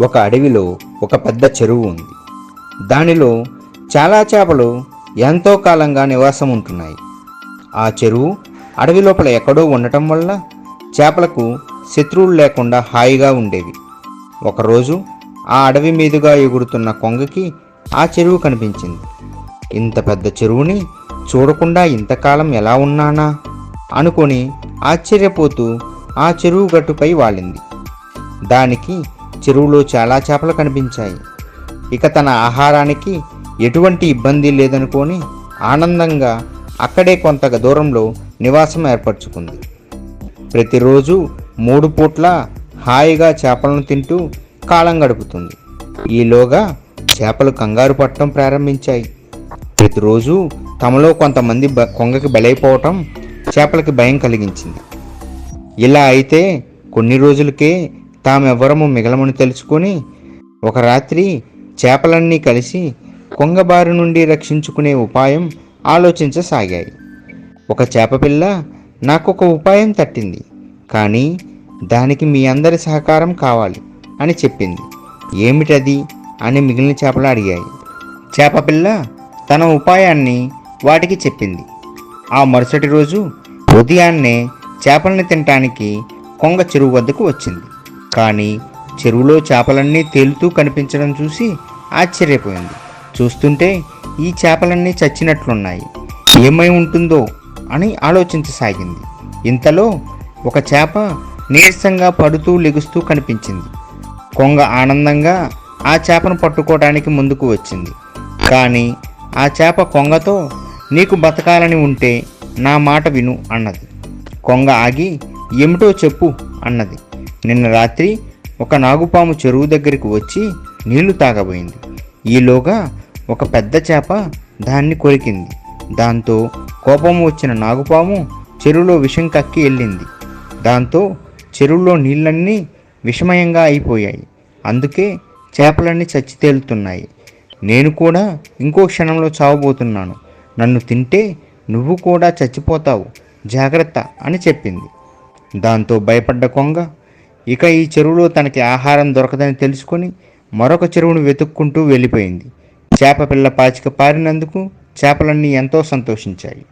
ఒక అడవిలో ఒక పెద్ద చెరువు ఉంది. దానిలో చాలా చేపలు ఎంతో కాలంగా నివాసం ఉంటున్నాయి. ఆ చెరువు అడవి లోపల ఎక్కడో ఉండటం వల్ల చేపలకు శత్రువులు లేకుండా హాయిగా ఉండేవి. ఒకరోజు ఆ అడవి మీదుగా ఎగురుతున్న కొంగకి ఆ చెరువు కనిపించింది. ఇంత పెద్ద చెరువుని చూడకుండా ఇంతకాలం ఎలా ఉన్నానా? అనుకొని ఆశ్చర్యపోతూ ఆ చెరువు గట్టుపై వాలింది. దానికి చెరువులో చాలా చేపలు కనిపించాయి. ఇక తన ఆహారానికి ఎటువంటి ఇబ్బంది లేదనుకొని ఆనందంగా అక్కడే కొంత దూరంలో నివాసం ఏర్పరచుకుంది. ప్రతిరోజు మూడు పూట్ల హాయిగా చేపలను తింటూ కాలం గడుపుతుంది. ఈలోగా చేపలు కంగారు పట్టడం ప్రారంభించాయి. ప్రతిరోజు తమలో కొంతమంది బ కొంగకి బలైపోవటం చేపలకి భయం కలిగించింది. ఇలా అయితే కొన్ని రోజులకే తామెవ్వరము మిగలమని తెలుసుకొని ఒక రాత్రి చేపలన్నీ కలిసి కొంగ బారి నుండి రక్షించుకునే ఉపాయం ఆలోచించసాగాయి. ఒక చేపపిల్ల నాకొక ఉపాయం తట్టింది. కానీ దానికి మీ అందరి సహకారం కావాలి అని చెప్పింది. ఏమిటది? అని మిగిలిన చేపలు అడిగాయి. చేపపిల్ల తన ఉపాయాన్ని వాటికి చెప్పింది. ఆ మరుసటి రోజు ఉదయాన్నే చేపల్ని తినటానికి కొంగ చెరువు వద్దకు వచ్చింది. కానీ చెరువులో చేపలన్నీ తేలుతూ కనిపించడం చూసి ఆశ్చర్యపోయింది. చూస్తుంటే ఈ చేపలన్నీ చచ్చినట్లున్నాయి. ఏమై ఉంటుందో అని ఆలోచించసాగింది. ఇంతలో ఒక చేప నీరసంగా పడుతూ లెగుస్తూ కనిపించింది. కొంగ ఆనందంగా ఆ చేపను పట్టుకోవడానికి ముందుకు వచ్చింది. కానీ ఆ చేప కొంగతో నీకు బతకాలని ఉంటే నా మాట విను అన్నది. కొంగ ఆగి ఏమిటో చెప్పు అన్నది. నిన్న రాత్రి ఒక నాగుపాము చెరువు దగ్గరికి వచ్చి నీళ్ళు తాగబోయింది. ఈలోగా ఒక పెద్ద చేప దాన్ని కొరికింది. దాంతో కోపం వచ్చిన నాగుపాము చెరువులో విషం కక్కి వెళ్ళింది. దాంతో చెరువులో నీళ్ళన్నీ విషమయంగా అయిపోయాయి. అందుకే చేపలన్నీ చచ్చి తేలుతున్నాయి నేను కూడా ఇంకో క్షణంలో చావబోతున్నాను. నన్ను తింటే నువ్వు కూడా చచ్చిపోతావు. జాగ్రత్త అని చెప్పింది. దాంతో భయపడ్డ కొంగ ఇక ఈ చెరువులో తనకి ఆహారం దొరకదని తెలుసుకొని మరొక చెరువును వెతుక్కుంటూ వెళ్ళిపోయింది. చేప పిల్ల పాచిక పారినందుకు చేపలన్నీ ఎంతో సంతోషించాయి.